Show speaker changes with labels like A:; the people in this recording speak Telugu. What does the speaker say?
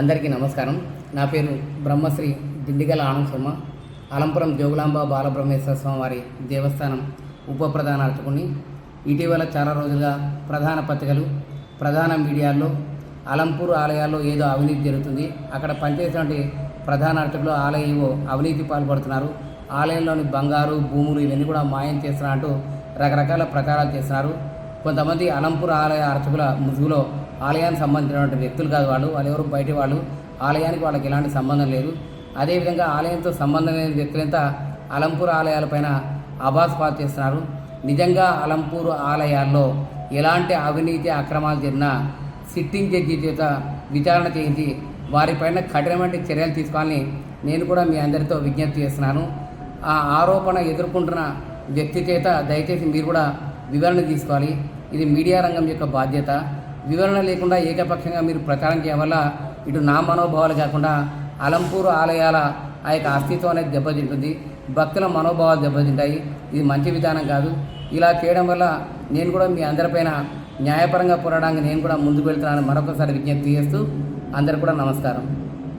A: అందరికీ నమస్కారం. నా పేరు బ్రహ్మశ్రీ దిండిగల ఆనంద్ శర్మ. అలంపురం జోగులాంబ బాలబ్రహ్మేశ్వర స్వామి వారి దేవస్థానం ఉప ప్రధాన అర్చకుని ఇటీవల చాలా రోజులుగా ప్రధాన పత్రికలు ప్రధాన మీడియాల్లో అలంపూర్ ఆలయాల్లో ఏదో అవినీతి జరుగుతుంది. అక్కడ పనిచేసినటువంటి ప్రధాన అర్చకులు ఆలయంలో అవినీతి పాల్పడుతున్నారు. ఆలయంలోని బంగారు భూములు ఇవన్నీ కూడా మాయం చేస్తున్నారంటూ రకరకాల ప్రచారాలు చేస్తున్నారు. కొంతమంది అలంపూర్ ఆలయ అర్చకుల ముసుగులో ఆలయానికి సంబంధించినటువంటి వ్యక్తులు కాదు వాళ్ళు వాళ్ళు ఎవరు బయట వాళ్ళు ఆలయానికి వాళ్ళకి ఎలాంటి సంబంధం లేదు. అదేవిధంగా ఆలయంతో సంబంధం లేని వ్యక్తులంతా అలంపూర్ ఆలయాలపైన అబాస్ పాస్ చేస్తున్నారు. నిజంగా అలంపూర్ ఆలయాల్లో ఎలాంటి అవినీతి అక్రమాలు జరిగినా సిట్టింగ్ జడ్జి చేత విచారణ చేయించి వారిపైన కఠినమైన చర్యలు తీసుకోవాలని నేను కూడా మీ అందరితో విజ్ఞప్తి చేస్తున్నాను. ఆ ఆరోపణ ఎదుర్కొంటున్న వ్యక్తి చేత దయచేసి మీరు కూడా వివరణ తీసుకోవాలి. ఇది మీడియా రంగం యొక్క బాధ్యత. వివరణ లేకుండా ఏకపక్షంగా మీరు ప్రచారం చేయడం వల్ల ఇటు నా మనోభావాలు కాకుండా అలంపూర్ ఆలయాల ఆ యొక్క అస్తిత్వం అనేది దెబ్బతింటుంది. భక్తుల మనోభావాలు దెబ్బతింటాయి. ఇది మంచి విధానం కాదు. ఇలా చేయడం వల్ల నేను కూడా మీ అందరిపైన న్యాయపరంగా పోరాడానికి నేను కూడా ముందుకు వెళ్తున్నాను మరొకసారి విజ్ఞప్తి చేస్తూ అందరు కూడా నమస్కారం.